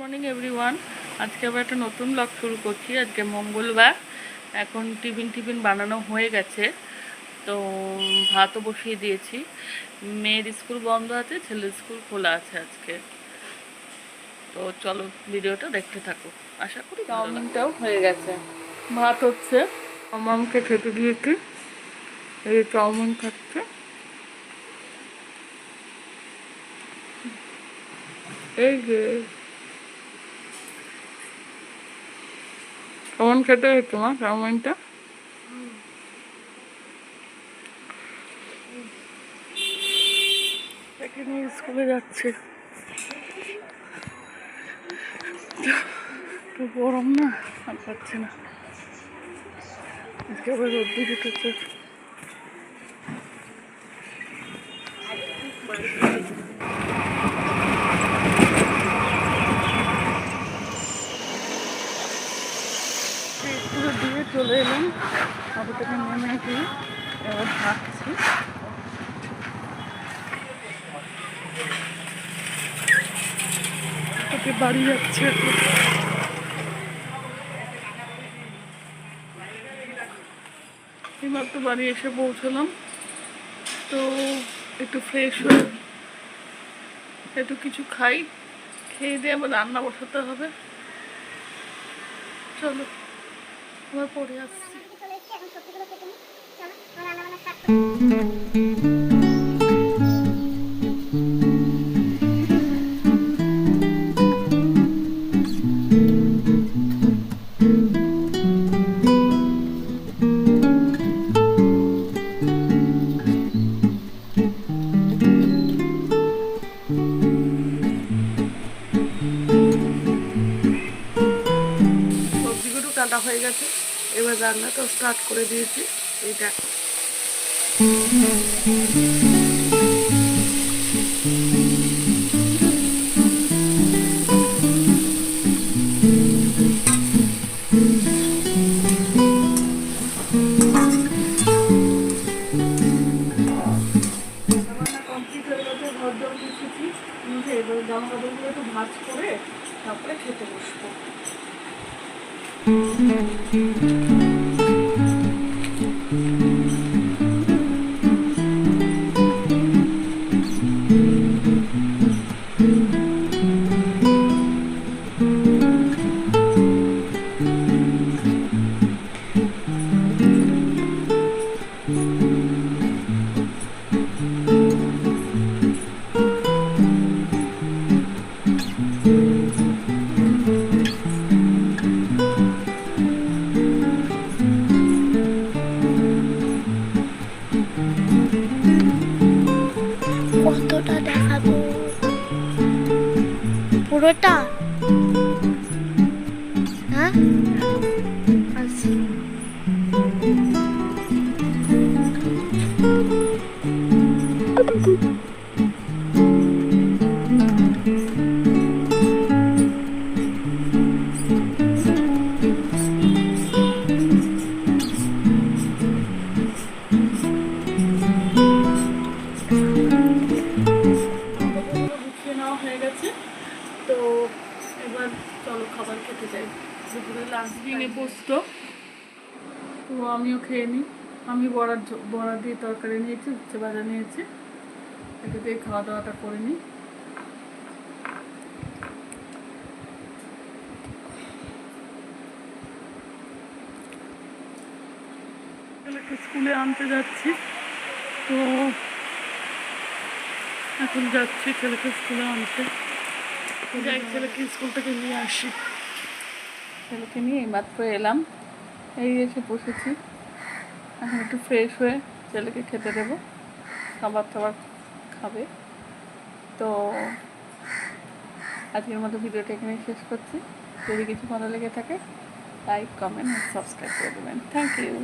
Morning everyone আজকে আবার একটা নতুন ব্লগ শুরু করছি। আজকে মঙ্গলবার। এখন টিফিন টিফিন বানানো হয়ে গেছে। তো ভাতও বসিয়ে দিয়েছি। মেয়ের স্কুল বন্ধ আছে ছেলের স্কুল খোলা আছে আজকে। তো চলো ভিডিওটা দেখতে থাকো। আশা করি চাউমিনটাও হয়ে গেছে। ভাত হচ্ছে। আমামকে খেতে দিয়েছি। এই চাউমিন খাচ্ছে। এই যে কেমন খেতে হয় তোমার চাউমিনটা? নিয়ে স্কুলে যাচ্ছে। একটু গরম না, আর পাচ্ছে না। আজকে আবার রোদ্দুর উঠেছে পুরো দিয়ে চলে এলাম আবার থেকে নেমে গিয়ে এবার ভাবছি। বাড়ি যাচ্ছে বাড়ি এসে পৌঁছলাম। তো একটু ফ্রেশ হয়ে একটু কিছু খাই। খেয়ে দিয়ে আবার রান্না বসাতে হবে। চলো আবার পরে আসছি। এসেছি এখন সবজিগুলো কেটে নিই। চলো আমার রান্না বান্না স্টার্ট হয়ে গেছে। এবার রান্নাটা স্টার্ট করে দিয়েছি। এইটা এবার একটু ভাঁজ করে তারপরে খেতে বসবো। কতটা দেখাবো পুরোটা? পোস্ত তো আমিও খেয়ে নিই। আমি বড়ার বড়া দিয়ে তরকারি নিয়েছি, উচ্ছে ভাজা নিয়েছি। এটা দিয়ে খাওয়া দাওয়াটা করে নিই। স্কুলে আনতে যাচ্ছি। তো এখন যাচ্ছি ছেলেকে স্কুলে আনতে। যাই, ছেলেকে স্কুল থেকে নিয়ে আসি। ছেলেকে নিয়ে এইমাত্র এলাম। এই এসে বসেছি। এখন একটু ফ্রেশ হয়ে ছেলেকে খেতে দেবো। খাবার টাবার খাবে। তো আজকের মতো ভিডিওটা এখানে শেষ করছি। যদি কিছু ভালো লেগে থাকে লাইক কমেন্ট সাবস্ক্রাইব করে দেবেন। Thank you